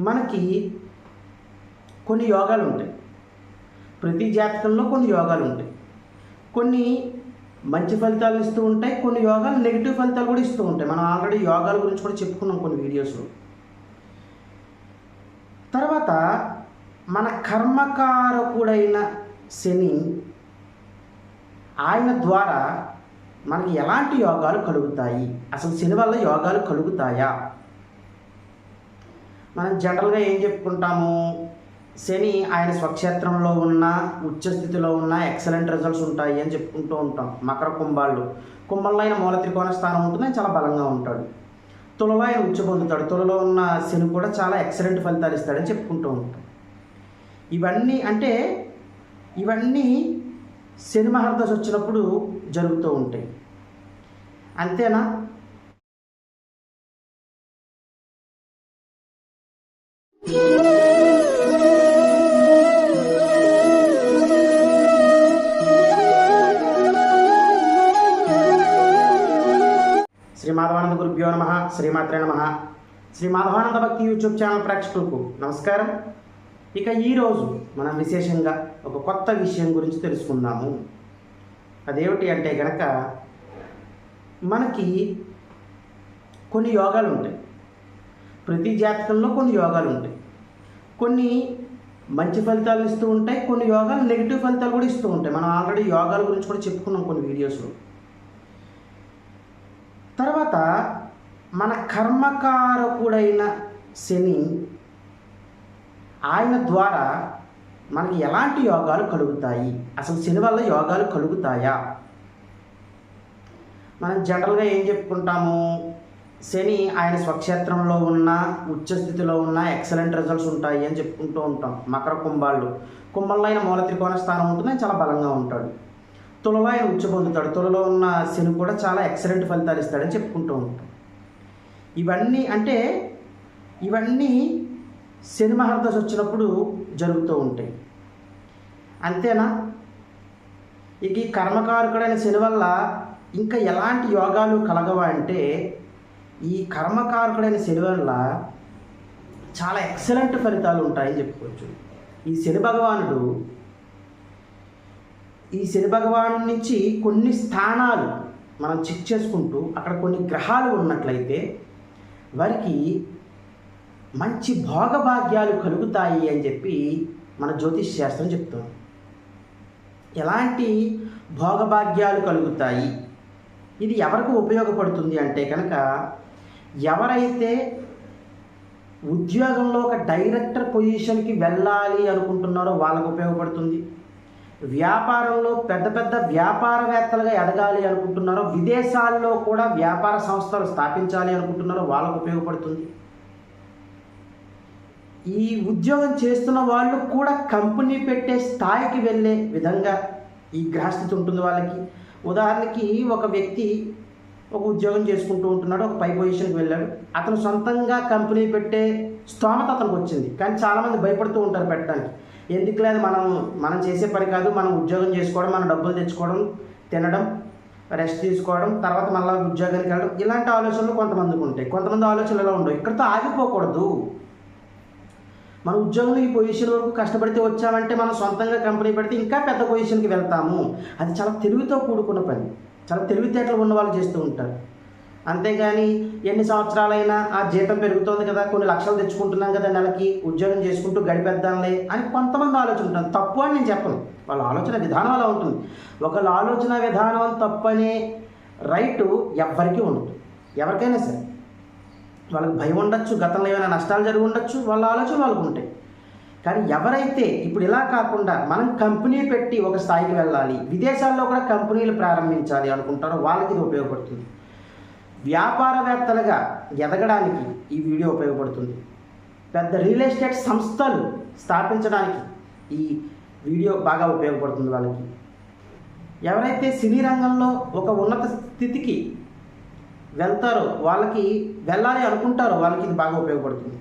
మనకి కొన్ని యోగాలు ఉంటాయి. ప్రతి జాతకంలో కొన్ని యోగాలు ఉంటాయి. కొన్ని మంచి ఫలితాలు ఇస్తూ ఉంటాయి కొన్ని యోగాలు నెగిటివ్ ఫలితాలు కూడా ఇస్తూ ఉంటాయి. మనం ఆల్రెడీ యోగాల గురించి కూడా చెప్పుకున్నాం కొన్ని వీడియోస్లో. తర్వాత మన కర్మకారకుడైన శని ఆయన ద్వారా మనకి ఎలాంటి యోగాలు కలుగుతాయి? అసలు శని వల్ల యోగాలు కలుగుతాయా? మనం జనరల్గా ఏం చెప్పుకుంటాము? శని ఆయన స్వక్షేత్రంలో ఉన్న ఉచ్చస్థితిలో ఉన్న ఎక్సలెంట్ రిజల్ట్స్ ఉంటాయి అని చెప్పుకుంటూ ఉంటాం. మకర కుంభాళ్ళు కుంభంలో ఆయన మూల త్రికోణ స్థానం ఉంటుంది ఆయన చాలా బలంగా ఉంటాడు. తులలో ఆయన ఉచ్చ పొందుతాడు. తులలో ఉన్న శని కూడా చాలా ఎక్సలెంట్ ఫలితాలు ఇస్తాడని చెప్పుకుంటూ ఉంటాం. ఇవన్నీ అంటే ఇవన్నీ శని మహర్దశ వచ్చినప్పుడు జరుగుతూ ఉంటాయి. అంతేనా? శ్రీమాత్రే నమ. శ్రీ మాధవానంద భక్తి యూట్యూబ్ ఛానల్ ప్రేక్షకులకు నమస్కారం. ఇక ఈరోజు మనం విశేషంగా ఒక కొత్త విషయం గురించి తెలుసుకుందాము. అదేమిటి అంటే కనుక మనకి కొన్ని యోగాలు ఉంటాయి. ప్రతి జాతకంలో కొన్ని యోగాలు ఉంటాయి. కొన్ని మంచి ఫలితాలు ఇస్తూ ఉంటాయి కొన్ని యోగాలు నెగిటివ్ ఫలితాలు కూడా ఇస్తూ ఉంటాయి. మనం ఆల్రెడీ యోగాల గురించి కూడా చెప్పుకున్నాం కొన్ని వీడియోస్లో. తర్వాత మన కర్మకారకుడైన శని ఆయన ద్వారా మనకి ఎలాంటి యోగాలు కలుగుతాయి? అసలు శని వల్ల యోగాలు కలుగుతాయా? మనం జనరల్గా ఏం చెప్పుకుంటాము? శని ఆయన స్వక్షేత్రంలో ఉన్న ఉచ్చస్థితిలో ఉన్న ఎక్సలెంట్ రిజల్ట్స్ ఉంటాయి అని చెప్పుకుంటూ ఉంటాం. మకర కుంభాళ్ళు కుంభంలో ఆయన మూల త్రికోణ స్థానం ఉంటుంది ఆయన చాలా బలంగా ఉంటాడు. తులలో ఆయన ఉచ్చ పొందుతాడు తులలో ఉన్న శని కూడా చాలా ఎక్సలెంట్ ఫలితాలు ఇస్తాడని చెప్పుకుంటూ ఉంటాం. ఇవన్నీ అంటే ఇవన్నీ శని మహర్దశ వచ్చినప్పుడు జరుగుతూ ఉంటాయి. అంతేనా? ఇక ఈ కర్మకారకుడైన శని వల్ల ఇంకా ఎలాంటి యోగాలు కలగవా అంటే ఈ కర్మకారకుడైన శని వల్ల చాలా ఎక్సలెంట్ ఫలితాలు ఉంటాయని చెప్పుకోవచ్చు. ఈ శని భగవానుడు ఈ శని భగవాను నుంచి కొన్ని స్థానాలు మనం చెక్ చేసుకుంటూ అక్కడ కొన్ని గ్రహాలు ఉన్నట్లయితే వారికి మంచి భోగభాగ్యాలు కలుగుతాయి అని చెప్పి మన జ్యోతిష్ శాస్త్రం చెప్తుంది. ఎలాంటి భోగభాగ్యాలు కలుగుతాయి? ఇది ఎవరికి ఉపయోగపడుతుంది అంటే కనుక ఎవరైతే ఉద్యోగంలో ఒక డైరెక్టర్ పొజిషన్కి వెళ్ళాలి అనుకుంటున్నారో వాళ్ళకు ఉపయోగపడుతుంది. వ్యాపారంలో పెద్ద పెద్ద వ్యాపారవేత్తలుగా ఎదగాలి అనుకుంటున్నారో విదేశాల్లో కూడా వ్యాపార సంస్థలు స్థాపించాలి అనుకుంటున్నారో వాళ్ళకు ఉపయోగపడుతుంది. ఈ ఉద్యోగం చేస్తున్న వాళ్ళు కూడా కంపెనీ పెట్టే స్థాయికి వెళ్ళే విధంగా ఈ గ్రహస్థితి ఉంటుంది వాళ్ళకి. ఉదాహరణకి ఒక వ్యక్తి ఒక ఉద్యోగం చేసుకుంటూ ఉంటున్నాడు ఒక పై పొజిషన్కి వెళ్ళాడు. అతను సొంతంగా కంపెనీ పెట్టే స్తోమత అతనికి వచ్చింది. కానీ చాలామంది భయపడుతూ ఉంటారు పెట్టడానికి. ఎందుకు లేదు? మనం మనం చేసే పని కాదు. మనం ఉద్యోగం చేసుకోవడం మనం డబ్బులు తెచ్చుకోవడం తినడం రెస్ట్ తీసుకోవడం తర్వాత మళ్ళీ ఉద్యోగానికి వెళ్ళడం ఇలాంటి ఆలోచనలు కొంతమందికి ఉంటాయి. కొంతమంది ఆలోచనలు ఎలా ఉండవు. ఇక్కడితో ఆగిపోకూడదు. మన ఉద్యోగంలో ఈ పొజిషన్ వరకు కష్టపడితే వచ్చామంటే మనం సొంతంగా కంపెనీ పెడితే ఇంకా పెద్ద పొజిషన్కి వెళ్తాము. అది చాలా తెలివితో కూడుకున్న పని. చాలా తెలివితేటలు ఉన్న వాళ్ళు చేస్తూ ఉంటారు. అంతేగాని ఎన్ని సంవత్సరాలైనా ఆ జీతం పెరుగుతోంది కదా కొన్ని లక్షలు తెచ్చుకుంటున్నాం కదా నెలకి ఉద్యోగం చేసుకుంటూ గడిపేద్దాంలే అని కొంతమంది ఆలోచన ఉంటుంది తప్పు అని నేను చెప్పను. వాళ్ళ ఆలోచన విధానం అలా ఉంటుంది. ఒకళ్ళ ఆలోచన విధానం తప్పనే రైటు ఎవ్వరికీ ఉండదు. ఎవరికైనా సరే. వాళ్ళకి భయం ఉండొచ్చు గతంలో ఏమైనా నష్టాలు జరిగి ఉండొచ్చు వాళ్ళ ఆలోచన వాళ్ళకు ఉంటాయి. కానీ ఎవరైతే ఇప్పుడు ఇలా కాకుండా మనం కంపెనీ పెట్టి ఒక స్థాయికి వెళ్ళాలి విదేశాల్లో కూడా కంపెనీలు ప్రారంభించాలి అనుకుంటారో వాళ్ళకి ఇది ఉపయోగపడుతుంది. వ్యాపారవేత్తలుగా ఎదగడానికి ఈ వీడియో ఉపయోగపడుతుంది. పెద్ద రియల్ ఎస్టేట్ సంస్థలు స్థాపించడానికి ఈ వీడియో బాగా ఉపయోగపడుతుంది వాళ్ళకి. ఎవరైతే సినీ రంగంలో ఒక ఉన్నత స్థితికి వెళ్తారో వాళ్ళకి వెళ్ళాలి అనుకుంటారో వాళ్ళకి ఇది బాగా ఉపయోగపడుతుంది.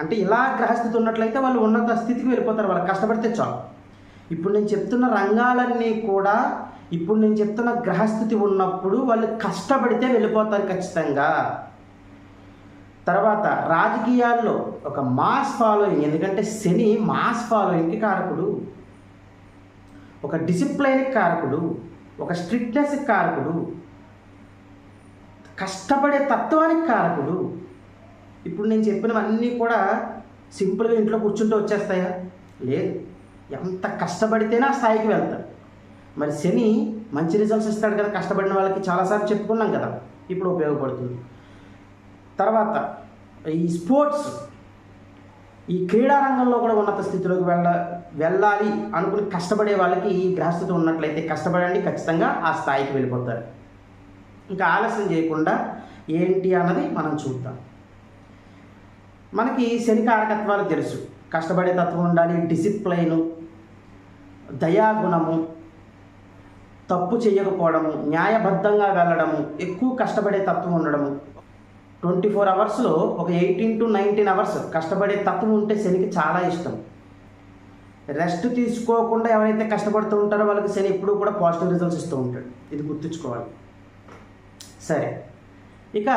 అంటే ఇలా గ్రహస్థితి ఉన్నట్లయితే వాళ్ళు ఉన్నత స్థితికి వెళ్ళిపోతారు వాళ్ళు కష్టపడితే చాలు. ఇప్పుడు నేను చెప్తున్న రంగాలన్నీ కూడా ఇప్పుడు నేను చెప్తున్న గ్రహస్థితి ఉన్నప్పుడు వాళ్ళు కష్టపడితే వెళ్ళిపోతారు ఖచ్చితంగా. తర్వాత రాజకీయాల్లో ఒక మాస్ ఫాలోయింగ్ ఎందుకంటే శని మాస్ ఫాలోయింగ్కి కారకుడు. ఒక డిసిప్లైన్కి కారకుడు ఒక స్ట్రిక్ట్నెస్కి కారకుడు కష్టపడే తత్వానికి కారకుడు. ఇప్పుడు నేను చెప్పినవన్నీ కూడా సింపుల్గా ఇంట్లో కూర్చుంటే వచ్చేస్తాయా? లేదు. ఎంత కష్టపడితేనే ఆ స్థాయికి వెళ్తారు. మరి శని మంచి రిజల్ట్స్ ఇస్తాడు కదా కష్టపడిన వాళ్ళకి చాలాసార్లు చెప్పుకున్నాం కదా ఇప్పుడు ఉపయోగపడుతుంది. తర్వాత ఈ స్పోర్ట్స్ ఈ క్రీడా రంగంలో కూడా ఉన్నత స్థితిలోకి వెళ్ళ వెళ్ళాలి అనుకుని కష్టపడే వాళ్ళకి ఈ గ్రహస్థితి ఉన్నట్లయితే కష్టపడండి ఖచ్చితంగా ఆ స్థాయికి వెళ్ళిపోతారు. ఇంకా ఆలస్యం చేయకుండా ఏంటి అన్నది మనం చూద్దాం. మనకి శని కారకత్వాలు తెలుసు. కష్టపడే తత్వం ఉండాలి డిసిప్లైను దయాగుణము తప్పు చేయకపోవడము న్యాయబద్ధంగా వెళ్ళడము ఎక్కువ కష్టపడే తత్వం ఉండడము. ట్వంటీ ఫోర్ అవర్స్లో ఒక ఎయిటీన్ టు నైన్టీన్ అవర్స్ కష్టపడే తత్వం ఉంటే శనికి చాలా ఇష్టం. రెస్ట్ తీసుకోకుండా ఎవరైతే కష్టపడుతూ ఉంటారో వాళ్ళకి శని ఎప్పుడూ కూడా పాజిటివ్ రిజల్ట్స్ ఇస్తూ ఉంటాడు. ఇది గుర్తుంచుకోవాలి. సరే. ఇక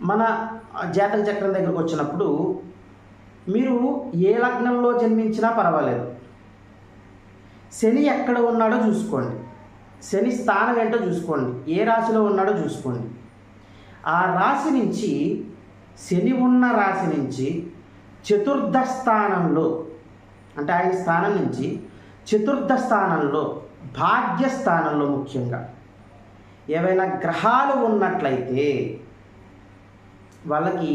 మన జాతక చక్రం దగ్గరకు వచ్చినప్పుడు మీరు ఏ లగ్నంలో జన్మించినా పర్వాలేదు. శని ఎక్కడ ఉన్నాడో చూసుకోండి. శని స్థానం ఏంటో చూసుకోండి. ఏ రాశిలో ఉన్నాడో చూసుకోండి. ఆ రాశి నుంచి శని ఉన్న రాశి నుంచి చతుర్థ స్థానంలో అంటే ఆయన స్థానం నుంచి చతుర్థ స్థానంలో భాగ్యస్థానంలో ముఖ్యంగా ఏవైనా గ్రహాలు ఉన్నట్లయితే వాళ్ళకి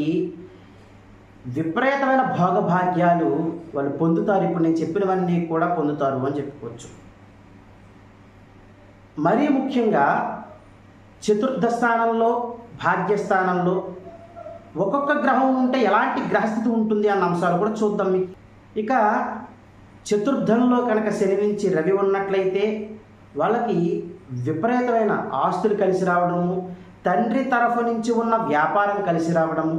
విపరీతమైన భోగభాగ్యాలు వాళ్ళు పొందుతారు. ఇప్పుడు నేను చెప్పినవన్నీ కూడా పొందుతారు అని చెప్పుకోవచ్చు. మరీ ముఖ్యంగా చతుర్థ స్థానంలో భాగ్యస్థానంలో ఒక్కొక్క గ్రహం ఉంటే ఎలాంటి గ్రహస్థితి ఉంటుంది అన్న అంశాలు కూడా చూద్దాం మీకు. ఇక చతుర్థంలో కనుక శని నుంచి రవి ఉన్నట్లయితే వాళ్ళకి విపరీతమైన ఆస్తులు కలిసి రావడము తండ్రి తరఫు నుంచి ఉన్న వ్యాపారం కలిసి రావడము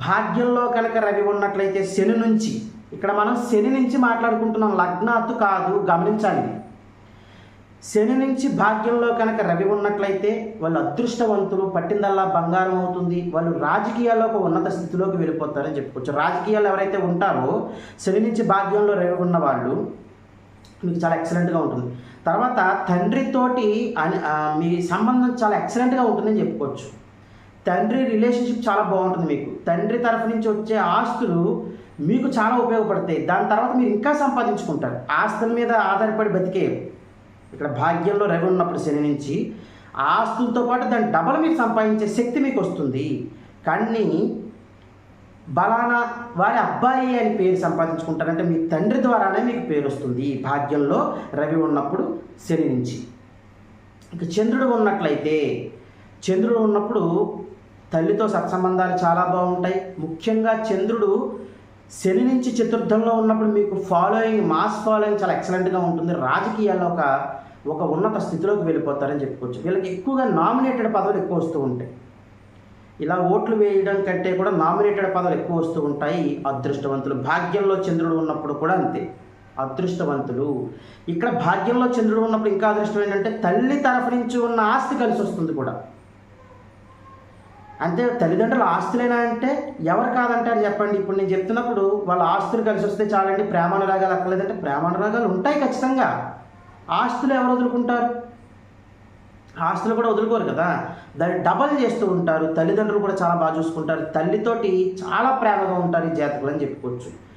భాగ్యంలో కనుక రవి ఉన్నట్లయితే శని నుంచి ఇక్కడ మనం శని నుంచి మాట్లాడుకుంటున్నాం లగ్నాత్తు కాదు గమనించాలి. శని నుంచి భాగ్యంలో కనుక రవి ఉన్నట్లయితే వాళ్ళు అదృష్టవంతులు పట్టిందల్లా బంగారం అవుతుంది. వాళ్ళు రాజకీయాల్లో ఒక ఉన్నత స్థితిలోకి వెళ్ళిపోతారని చెప్పుకోవచ్చు. రాజకీయాలు ఎవరైతే ఉంటారో శని నుంచి భాగ్యంలో రవి ఉన్న వాళ్ళు మీకు చాలా ఎక్సలెంట్గా ఉంటుంది. తర్వాత తండ్రితోటి అని- మీ సంబంధం చాలా ఎక్సలెంట్గా ఉంటుందని చెప్పుకోవచ్చు. తండ్రి రిలేషన్షిప్ చాలా బాగుంటుంది మీకు. తండ్రి తరఫు నుంచి వచ్చే ఆస్తులు మీకు చాలా ఉపయోగపడతాయి. దాని తర్వాత మీరు ఇంకా సంపాదించుకుంటారు. ఆస్తుల మీద ఆధారపడి బతికే ఇక్కడ భాగ్యంలో రవి ఉన్నప్పుడు శని నుంచి ఆ ఆస్తులతో పాటు దాని డబల్ మీరు సంపాదించే శక్తి మీకు వస్తుంది. కానీ బలానా వారి అబ్బాయి అని పేరు సంపాదించుకుంటారంటే మీ తండ్రి ద్వారానే మీకు పేరు వస్తుంది. ఈ భాగ్యంలో రవి ఉన్నప్పుడు శని నుంచి. ఇక చంద్రుడు ఉన్నట్లయితే చంద్రుడు ఉన్నప్పుడు తల్లితో సత్సంబంధాలు చాలా బాగుంటాయి. ముఖ్యంగా చంద్రుడు శని నుంచి చతుర్థంలో ఉన్నప్పుడు మీకు ఫాలోయింగ్ మాస్ ఫాలోయింగ్ చాలా ఎక్సలెంట్గా ఉంటుంది. రాజకీయాల్లో ఒక ఒక ఉన్నత స్థితిలోకి వెళ్ళిపోతారని చెప్పుకోవచ్చు. వీళ్ళకి ఎక్కువగా నామినేటెడ్ పదవులు ఎక్కువ వస్తూ ఉంటాయి. ఇలా ఓట్లు వేయడం కంటే కూడా నామినేటెడ్ పదవులు ఎక్కువ వస్తూ ఉంటాయి అదృష్టవంతులు. భాగ్యంలో చంద్రుడు ఉన్నప్పుడు కూడా అంతే. అదృష్టవంతులు. ఇక్కడ భాగ్యంలో చంద్రుడు ఉన్నప్పుడు ఇంకా అదృష్టం ఏంటంటే తల్లి తరఫు నుంచి ఉన్న ఆస్తి కలిసి వస్తుంది కూడా. అంతే తల్లిదండ్రుల ఆస్తులేనా అంటే? ఎవరు కాదంటారు చెప్పండి. ఇప్పుడు నేను చెప్తున్నప్పుడు వాళ్ళ ఆస్తులు కలిసి వస్తే చాలండి. ప్రేమానురాగాలు అక్కర్లేదంటే ప్రేమానురాగాలు ఉంటాయి ఖచ్చితంగా. ఆస్తులు ఎవరు వదులుకుంటారు? ఆస్తులు కూడా వదులుకోరు కదా. దాన్ని డబల్ చేస్తూ ఉంటారు. తల్లిదండ్రులు కూడా చాలా బాగా చూసుకుంటారు. తల్లితోటి చాలా ప్రేమగా ఉంటారు ఈ జాతకులు అని చెప్పుకోవచ్చు.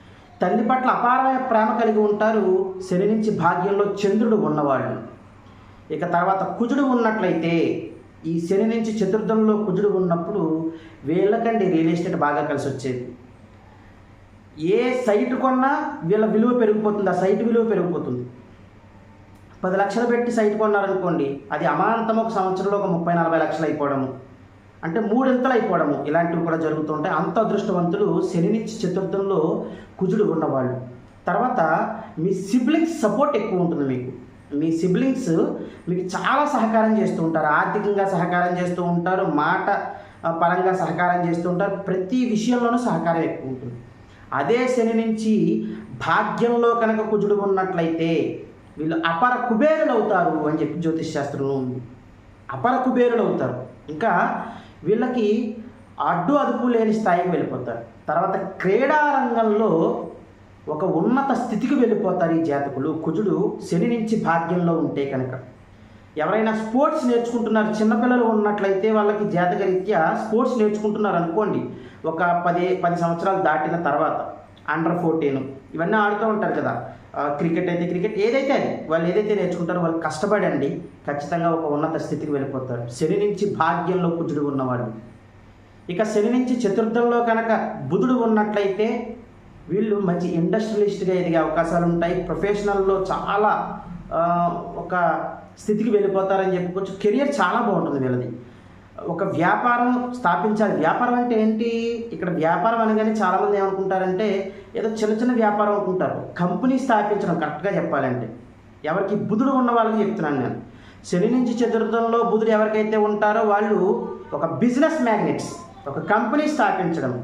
తల్లి పట్ల అపారమైన ప్రేమ కలిగి ఉంటారు. శని నుంచి భాగ్యంలో చంద్రుడు ఉన్నవాళ్ళు. ఇక తర్వాత కుజుడు ఉన్నట్లయితే ఈ శని నుంచి చతుర్థంలో కుజుడు ఉన్నప్పుడు వీళ్ళకండి రియల్ ఎస్టేట్ బాగా కలిసి వచ్చేది. ఏ సైట్ కొన్నా వీళ్ళ విలువ పెరిగిపోతుంది ఆ సైట్ విలువ పెరిగిపోతుంది. పది లక్షలు పెట్టి సైట్ కొన్నారనుకోండి అది అమాంతం ఒక సంవత్సరంలో ఒక ముప్పై నలభై లక్షలు అయిపోవడము. అంటే మూడింతలు అయిపోవడము. ఇలాంటివి కూడా జరుగుతుంటాయి అంత అదృష్టవంతులు శని నుంచి చతుర్థంలో కుజుడు ఉన్నవాళ్ళు. తర్వాత మీ సిబ్లింగ్స్ సపోర్ట్ ఎక్కువ ఉంటుంది మీకు. మీ సిబ్లింగ్స్ మీకు చాలా సహకారం చేస్తూ ఉంటారు. ఆర్థికంగా సహకారం చేస్తూ ఉంటారు. మాట పరంగా సహకారం చేస్తూ ఉంటారు. ప్రతి విషయంలోనూ సహకారం ఎక్కువ ఉంటుంది. అదే శని నుంచి భాగ్యంలో కనుక కుజుడు ఉన్నట్లయితే వీళ్ళు అపర కుబేరులు అవుతారు అని చెప్పి జ్యోతిష్ శాస్త్రంలో ఉంది. అపర కుబేరులు అవుతారు. ఇంకా వీళ్ళకి అడ్డు అదుపు లేని స్థాయికి వెళ్ళిపోతారు. తర్వాత క్రీడా రంగంలో ఒక ఉన్నత స్థితికి వెళ్ళిపోతారు ఈ జాతకులు. కుజుడు శని నుంచి భాగ్యంలో ఉంటే కనుక. ఎవరైనా స్పోర్ట్స్ నేర్చుకుంటున్నారు చిన్నపిల్లలు ఉన్నట్లయితే వాళ్ళకి జాతకరీత్యా స్పోర్ట్స్ నేర్చుకుంటున్నారు అనుకోండి. ఒక పది పది సంవత్సరాలు దాటిన తర్వాత అండర్ ఫోర్టీన్ ఇవన్నీ ఆడుతూ ఉంటారు కదా. క్రికెట్ అయితే క్రికెట్ ఏదైతే అది వాళ్ళు ఏదైతే నేర్చుకుంటారో వాళ్ళు కష్టపడండి. ఖచ్చితంగా ఒక ఉన్నత స్థితికి వెళ్ళిపోతారు. శని నుంచి భాగ్యంలో కుజుడు ఉన్నవాడు. ఇక శని నుంచి చతుర్థంలో కనుక బుధుడు ఉన్నట్లయితే వీళ్ళు మంచి ఇండస్ట్రియలిస్ట్గా ఎదిగే అవకాశాలు ఉంటాయి. ప్రొఫెషనల్లో చాలా ఒక స్థితికి వెళ్ళిపోతారని చెప్పుకోవచ్చు. కెరియర్ చాలా బాగుంటుంది వీళ్ళది. ఒక వ్యాపారం స్థాపించాలి. వ్యాపారం అంటే ఏంటి? ఇక్కడ వ్యాపారం అనగానే చాలామంది ఏమనుకుంటారంటే ఏదో చిన్న చిన్న వ్యాపారం అనుకుంటారు. కంపెనీ స్థాపించడం కరెక్ట్గా చెప్పాలంటే. ఎవరికి బుధుడు ఉన్న వాళ్ళకి చెప్తున్నాను నేను. శని నుంచి చతుర్థంలో బుధుడు ఎవరికైతే ఉంటారో వాళ్ళు ఒక బిజినెస్ మ్యాగ్నెట్స్ ఒక కంపెనీ స్థాపించడం.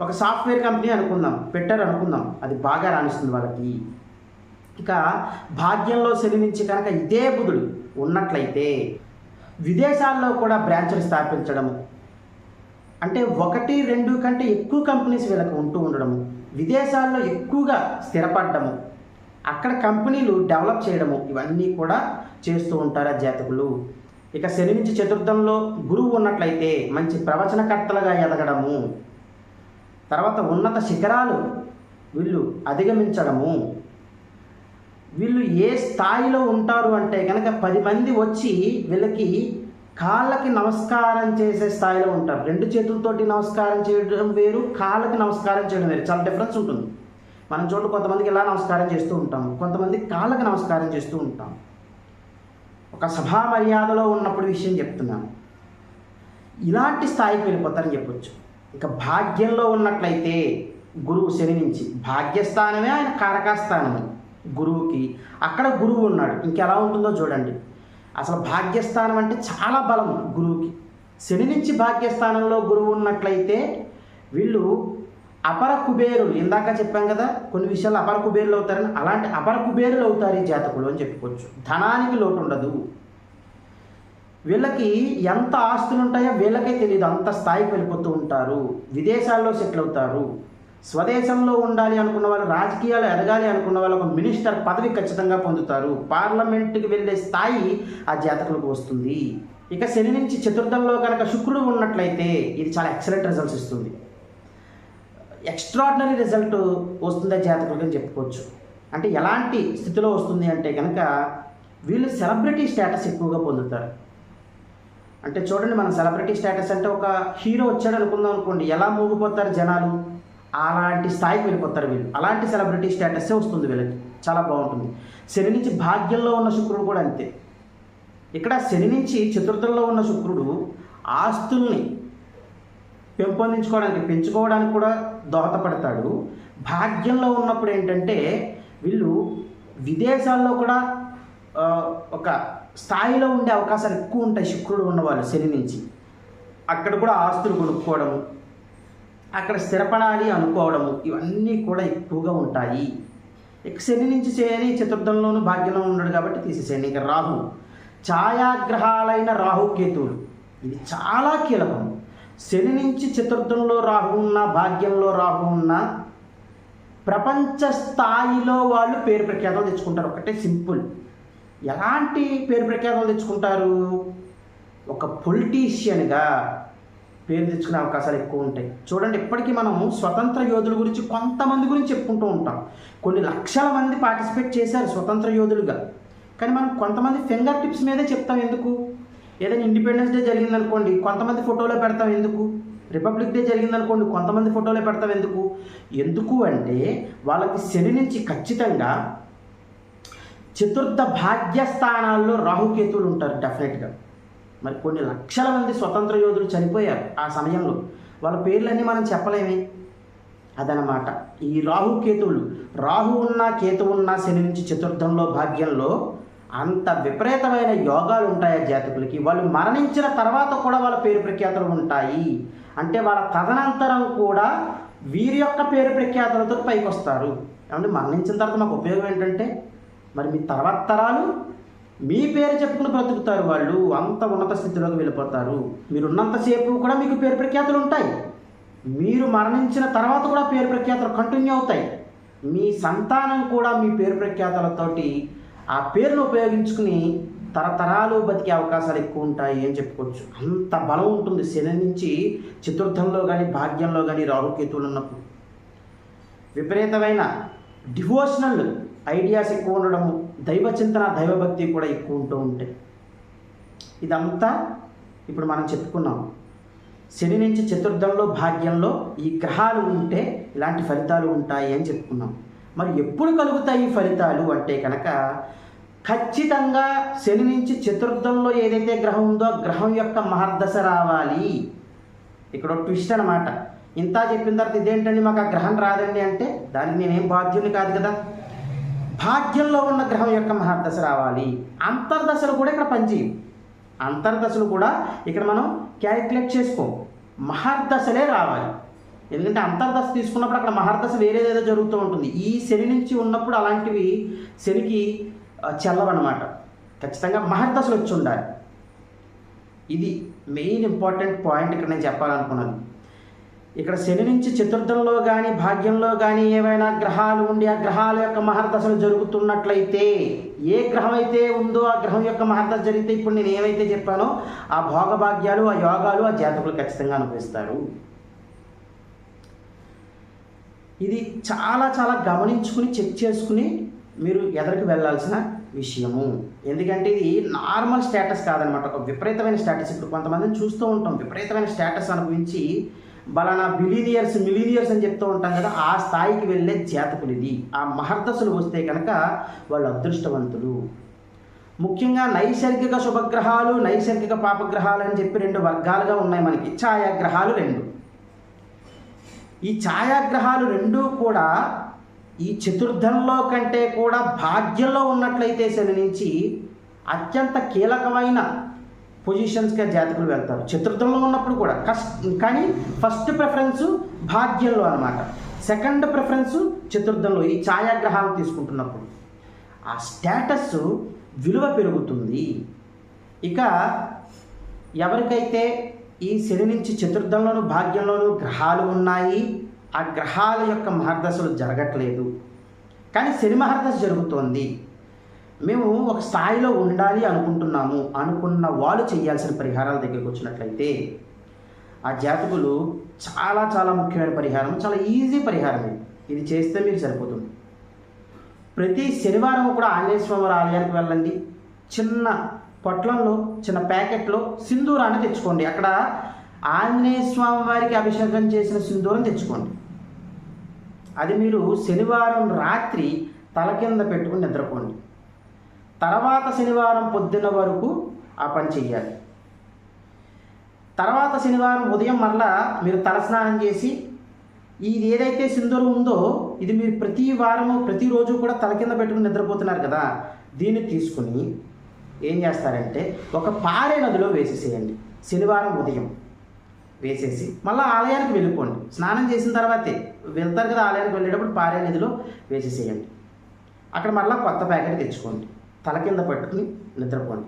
ఒక సాఫ్ట్వేర్ కంపెనీ అనుకుందాం పెట్టారు అనుకుందాం. అది బాగా రాణిస్తుంది వాళ్ళకి. ఇక భాగ్యంలో శనిమించి కనుక ఇదే బుధుడు ఉన్నట్లయితే విదేశాల్లో కూడా బ్రాంచ్లు స్థాపించడము అంటే ఒకటి రెండు కంటే ఎక్కువ కంపెనీస్ వీళ్ళకి ఉంటూ ఉండడము విదేశాల్లో ఎక్కువగా స్థిరపడడము అక్కడ కంపెనీలు డెవలప్ చేయడము ఇవన్నీ కూడా చేస్తూ ఉంటారు ఆ జాతకులు? ఇక శని నుంచి చతుర్థంలో గురువు ఉన్నట్లయితే మంచి ప్రవచనకర్తలుగా ఎదగడము. తర్వాత ఉన్నత శిఖరాలు వీళ్ళు అధిగమించడము. వీళ్ళు ఏ స్థాయిలో ఉంటారు అంటే కనుక పది మంది వచ్చి వీళ్ళకి కాళ్ళకి నమస్కారం చేసే స్థాయిలో ఉంటారు. రెండు చేతులతోటి నమస్కారం చేయడం వేరు కాళ్ళకి నమస్కారం చేయడం వేరు. చాలా డిఫరెన్స్ ఉంటుంది. మనం చోటు కొంతమందికి ఇలా నమస్కారం చేస్తూ ఉంటాం కొంతమంది కాళ్ళకి నమస్కారం చేస్తూ ఉంటాం ఒక సభా మర్యాదలో ఉన్నప్పుడు విషయం చెప్తున్నాను. ఇలాంటి స్థాయికి వెళ్ళిపోతారని చెప్పొచ్చు. ఇక భాగ్యంలో ఉన్నట్లయితే గురువు శని నుంచి భాగ్యస్థానమే ఆయన కారకాస్థానము. గురువుకి అక్కడ గురువు ఉన్నాడు. ఇంకెలా ఉంటుందో చూడండి. అసలు భాగ్యస్థానం అంటే చాలా బలం గురువుకి. శని నుంచి భాగ్యస్థానంలో గురువు ఉన్నట్లయితే వీళ్ళు అపర కుబేరులు ఇందాక చెప్పాం కదా కొన్ని విషయాలు అపర కుబేరులు అవుతారని అలాంటి అపర కుబేరులు అవుతారు ఈ జాతకులు అని చెప్పుకోవచ్చు. ధనానికి లోటు ఉండదు. వీళ్ళకి ఎంత ఆస్తులు ఉంటాయో వీళ్ళకే తెలియదు అంత స్థాయికి వెళ్ళిపోతూ ఉంటారు. విదేశాల్లో సెటిల్ అవుతారు. స్వదేశంలో ఉండాలి అనుకున్న వాళ్ళు రాజకీయాలు ఎదగాలి అనుకున్న వాళ్ళు ఒక మినిస్టర్ పదవి ఖచ్చితంగా పొందుతారు. పార్లమెంటుకి వెళ్ళే స్థాయి ఆ జాతకులకు వస్తుంది. ఇక శని నుంచి చతుర్థంలో కనుక శుక్రుడు ఉన్నట్లయితే ఇది చాలా ఎక్సలెంట్ రిజల్ట్స్ ఇస్తుంది. ఎక్స్ట్రాడినరీ రిజల్ట్ వస్తుంది ఆ జాతకులకు అని చెప్పుకోవచ్చు. అంటే ఎలాంటి స్థితిలో వస్తుంది అంటే కనుక వీళ్ళు సెలబ్రిటీ స్టేటస్ ఎక్కువగా పొందుతారు. అంటే చూడండి మన సెలబ్రిటీ స్టేటస్ అంటే ఒక హీరో వచ్చాడు అనుకుందాం అనుకోండి ఎలా మూగిపోతారు జనాలు? అలాంటి స్థాయికి వెళ్ళిపోతారు వీళ్ళు. అలాంటి సెలబ్రిటీ స్టేటస్సే వస్తుంది వీళ్ళకి. చాలా బాగుంటుంది. శని నుంచి భాగ్యంలో ఉన్న శుక్రుడు కూడా అంతే. ఇక్కడ శని నుంచి చతుర్థంలో ఉన్న శుక్రుడు ఆస్తుల్ని పెంపొందించుకోవడానికి పెంచుకోవడానికి కూడా దోహదపడతాడు. భాగ్యంలో ఉన్నప్పుడు ఏంటంటే వీళ్ళు విదేశాల్లో కూడా ఒక స్థాయిలో ఉండే అవకాశాలు ఎక్కువ ఉంటాయి. శుక్రుడు ఉన్నవాళ్ళు శని నుంచి. అక్కడ కూడా ఆస్తులు కొనుక్కోవడము అక్కడ స్థిరపడాలి అనుకోవడము ఇవన్నీ కూడా ఎక్కువగా ఉంటాయి. ఇక శని నుంచి శని చతుర్థంలోనూ భాగ్యంలో ఉన్నాడు కాబట్టి తీసేసేయండి ఇక రాహు. ఛాయాగ్రహాలైన రాహుకేతువులు ఇది చాలా కీలకం. శని నుంచి చతుర్థంలో రాహు ఉన్నా భాగ్యంలో రాహు ఉన్న ప్రపంచ స్థాయిలో వాళ్ళు పేరు ప్రఖ్యాతలు తెచ్చుకుంటారు. ఒకటే సింపుల్. ఎలాంటి పేరు ప్రఖ్యాతలు తెచ్చుకుంటారు? ఒక పొలిటీషియన్గా పేరు తెచ్చుకునే అవకాశాలు ఎక్కువ ఉంటాయి. చూడండి ఇప్పటికీ మనం స్వతంత్ర యోధుల గురించి కొంతమంది గురించి చెప్పుకుంటూ ఉంటాం. కొన్ని లక్షల మంది పార్టిసిపేట్ చేశారు స్వతంత్ర యోధులుగా. కానీ మనం కొంతమంది ఫింగర్ టిప్స్ మీదే చెప్తాం ఎందుకు? ఏదైనా ఇండిపెండెన్స్ డే జరిగిందనుకోండి కొంతమంది ఫోటోలో పెడతాం ఎందుకు? రిపబ్లిక్ డే జరిగిందనుకోండి కొంతమంది ఫోటోలో పెడతాం ఎందుకు? ఎందుకు అంటే వాళ్ళకి శని నుంచి ఖచ్చితంగా చతుర్థ భాగ్యస్థానాల్లో రాహుకేతువులు ఉంటారు డెఫినెట్గా మరి కొన్ని లక్షల మంది స్వతంత్ర యోధులు చనిపోయారు ఆ సమయంలో. వాళ్ళ పేర్లన్నీ మనం చెప్పలేమే. అదనమాట ఈ రాహు కేతువులు రాహు ఉన్న కేతు ఉన్న శని నుంచి చతుర్థంలో భాగ్యంలో అంత విపరీతమైన యోగాలు ఉంటాయి ఆ జాతకులకి? వాళ్ళు మరణించిన తర్వాత కూడా వాళ్ళ పేరు ప్రఖ్యాతులు ఉంటాయి. అంటే వాళ్ళ తదనంతరం కూడా వీరి యొక్క పేరు ప్రఖ్యాతులతో పైకి వస్తారు. ఏమంటే మరణించిన తర్వాత మాకు ఉపయోగం ఏంటంటే మరి మీ తర్వాత తరాలు మీ పేరు చెప్పుకుని బ్రతుకుతారు వాళ్ళు. అంత ఉన్నత స్థితిలోకి వెళ్ళిపోతారు. మీరు ఉన్నంతసేపు కూడా మీకు పేరు ప్రఖ్యాతులు ఉంటాయి. మీరు మరణించిన తర్వాత కూడా పేరు ప్రఖ్యాతలు కంటిన్యూ అవుతాయి. మీ సంతానం కూడా మీ పేరు ప్రఖ్యాతలతోటి ఆ పేరును ఉపయోగించుకుని తరతరాలు బతికే అవకాశాలు ఎక్కువ ఉంటాయి అని చెప్పుకోవచ్చు. అంత బలం ఉంటుంది శని నుంచి చతుర్థంలో కానీ భాగ్యంలో కానీ రాహుకేతువులు ఉన్నప్పుడు. విపరీతమైన డివోషనల్ ఐడియాస్ ఎక్కువ ఉండడము దైవ చింతన దైవభక్తి కూడా ఎక్కువ ఉంటూ ఉంటాయి ఇదంతా ఇప్పుడు మనం చెప్పుకున్నాం. శని నుంచి చతుర్థంలో భాగ్యంలో ఈ గ్రహాలు ఉంటే ఇలాంటి ఫలితాలు ఉంటాయి అని చెప్పుకున్నాం. మరి ఎప్పుడు కలుగుతాయి ఈ ఫలితాలు అంటే కనుక ఖచ్చితంగా శని నుంచి చతుర్థంలో ఏదైతే గ్రహం ఉందో గ్రహం యొక్క మహర్దశ రావాలి. ఇక్కడ ట్విస్ట్ అనమాట ఇంత చెప్పిన తర్వాత ఇదేంటండి మాకు ఆ గ్రహం రాదండి అంటే దానికి నేనేం బాధ్యుని కాదు కదా. భాగ్యంలో ఉన్న గ్రహం యొక్క మహాదశ రావాలి. అంతర్దశలు కూడా ఇక్కడ పనిచేయవు. అంతర్దశలు కూడా ఇక్కడ మనం క్యాలిక్యులేట్ చేసుకోం మహర్దశలే రావాలి. ఎందుకంటే అంతర్దశ తీసుకున్నప్పుడు అక్కడ మహర్దశ వేరేదేదో జరుగుతూ ఉంటుంది. ఈ శని నుంచి ఉన్నప్పుడు అలాంటివి శనికి ఆ, చెల్లవన్నమాట. ఖచ్చితంగా మహర్దశలు వచ్చి ఉండాలి. ఇది మెయిన్ ఇంపార్టెంట్ పాయింట్ ఇక్కడ నేను చెప్పాలనుకున్నది. ఇక్కడ శని నుంచి చతుర్థంలో కానీ భాగ్యంలో కానీ ఏవైనా గ్రహాలు ఉండి ఆ గ్రహాల యొక్క మహర్దశలు జరుగుతున్నట్లయితే ఏ గ్రహం అయితే ఉందో ఆ గ్రహం యొక్క మహర్దశ జరిగితే ఇప్పుడు నేను ఏవైతే చెప్పానో ఆ భోగభాగ్యాలు ఆ యోగాలు ఆ జాతకులు ఖచ్చితంగా అనుభవిస్తారు. ఇది చాలా చాలా గమనించుకుని చెక్ చేసుకుని మీరు ఎదరికి వెళ్ళాల్సిన విషయము. ఎందుకంటే ఇది నార్మల్ స్టేటస్ కాదనమాట. ఒక విపరీతమైన స్టేటస్. ఇప్పుడు కొంతమందిని చూస్తూ ఉంటాం. విపరీతమైన స్టేటస్ అనుభవించి బలానా బిలీనియర్స్ మిలీనియర్స్ అని చెప్తూ ఉంటాం కదా ఆ స్థాయికి వెళ్ళే జాతకులు ఆ మహర్దశలు వస్తే కనుక వాళ్ళు అదృష్టవంతులు. ముఖ్యంగా నైసర్గిక శుభగ్రహాలు నైసర్గిక పాపగ్రహాలు అని చెప్పి రెండు వర్గాలుగా ఉన్నాయి మనకి. ఛాయాగ్రహాలు రెండు. ఈ ఛాయాగ్రహాలు రెండూ కూడా ఈ చతుర్థంలో కంటే కూడా భాగ్యంలో ఉన్నట్లయితే శని నుంచి అత్యంత కీలకమైన పొజిషన్స్గా జాతకులు వెళ్తారు. చతుర్థంలో ఉన్నప్పుడు కూడా కష్ట కానీ ఫస్ట్ ప్రిఫరెన్స్ భాగ్యంలో అనమాట సెకండ్ ప్రిఫరెన్స్ చతుర్థంలో ఈ ఛాయాగ్రహాలు తీసుకుంటున్నప్పుడు. ఆ స్టేటస్ విలువ పెరుగుతుంది. ఇక ఎవరికైతే ఈ శని నుంచి చతుర్థంలోను భాగ్యంలోను గ్రహాలు ఉన్నాయి ఆ గ్రహాల యొక్క మహర్దశలు జరగట్లేదు. కానీ శని మహర్దశ జరుగుతోంది. మేము ఒక స్థాయిలో ఉండాలి అనుకుంటున్నాము అనుకున్న వాళ్ళు చేయాల్సిన పరిహారాల దగ్గరికి వచ్చినట్లయితే ఆ జాతకులు చాలా చాలా ముఖ్యమైన పరిహారం చాలా ఈజీ పరిహారం ఇది. చేస్తే మీరు సరిపోతుంది. ప్రతి శనివారం కూడా ఆంజనేయ ఆలయానికి వెళ్ళండి. చిన్న పొట్లంలో చిన్న ప్యాకెట్లో సింధూరాన్ని తెచ్చుకోండి. అక్కడ ఆంజనేయ స్వామి వారికి అభిషేకం చేసిన సింధూరం తెచ్చుకోండి. అది మీరు శనివారం రాత్రి తల కింద పెట్టుకుని నిద్రపోండి. తర్వాత శనివారం పొద్దున్న వరకు ఆ పని చెయ్యాలి. తర్వాత శనివారం ఉదయం మరలా మీరు తలస్నానం చేసి ఇది ఏదైతే సింధూరం ఉందో ఇది మీరు ప్రతి వారము ప్రతిరోజు కూడా తల కింద పెట్టుకుని నిద్రపోతున్నారు కదా దీన్ని తీసుకుని ఏం చేస్తారంటే ఒక పారే నదిలో వేసేసేయండి. శనివారం ఉదయం వేసేసి మళ్ళీ ఆలయానికి వెళ్ళిపోండి. స్నానం చేసిన తర్వాతే వెళ్తారు కదా ఆలయానికి వెళ్ళేటప్పుడు పారే నదిలో వేసేసేయండి. అక్కడ మళ్ళీ కొత్త ప్యాకెట్ తెచ్చుకోండి. తల కింద పట్టుకుని నిద్రపోండి.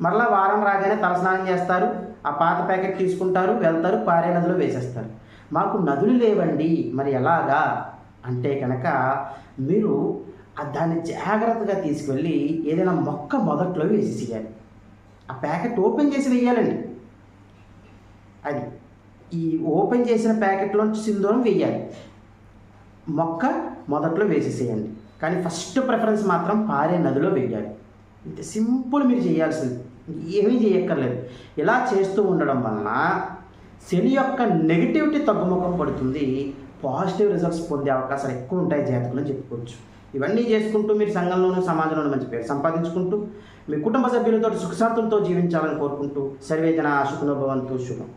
మరలా వారం రాగానే తలస్నానం చేస్తారు ఆ పాత ప్యాకెట్ తీసుకుంటారు వెళ్తారు పారే నదిలో వేసేస్తారు. మాకు నదులు లేవండి మరి ఎలాగా? అంటే కనుక మీరు దాన్ని జాగ్రత్తగా తీసుకెళ్ళి ఏదైనా మొక్క మొదట్లో వేసేసేయాలి ఆ ప్యాకెట్ ఓపెన్ చేసి వేయాలండి. అది ఈ ఓపెన్ చేసిన ప్యాకెట్లోంచి సింధూరం వేయాలి. మొక్క మొదట్లో వేసేసేయండి. కానీ ఫస్ట్ ప్రిఫరెన్స్ మాత్రం పారే నదిలో వేయాలి. ఇంత సింపుల్ మీరు చేయాల్సింది. ఏమీ చేయక్కర్లేదు. ఇలా చేస్తూ ఉండడం వలన శని యొక్క నెగిటివిటీ తగ్గుముఖం పడుతుంది. పాజిటివ్ రిజల్ట్స్ పొందే అవకాశాలు ఎక్కువ ఉంటాయి జాతకులు అని చెప్పుకోవచ్చు. ఇవన్నీ చేసుకుంటూ మీరు సంఘంలోనూ సమాజంలోనూ మంచి పేరు సంపాదించుకుంటూ మీ కుటుంబ సభ్యులతో సుఖశాంతులతో జీవించాలని కోరుకుంటూ సర్వేజన సుఖనోభవంతు శుభం.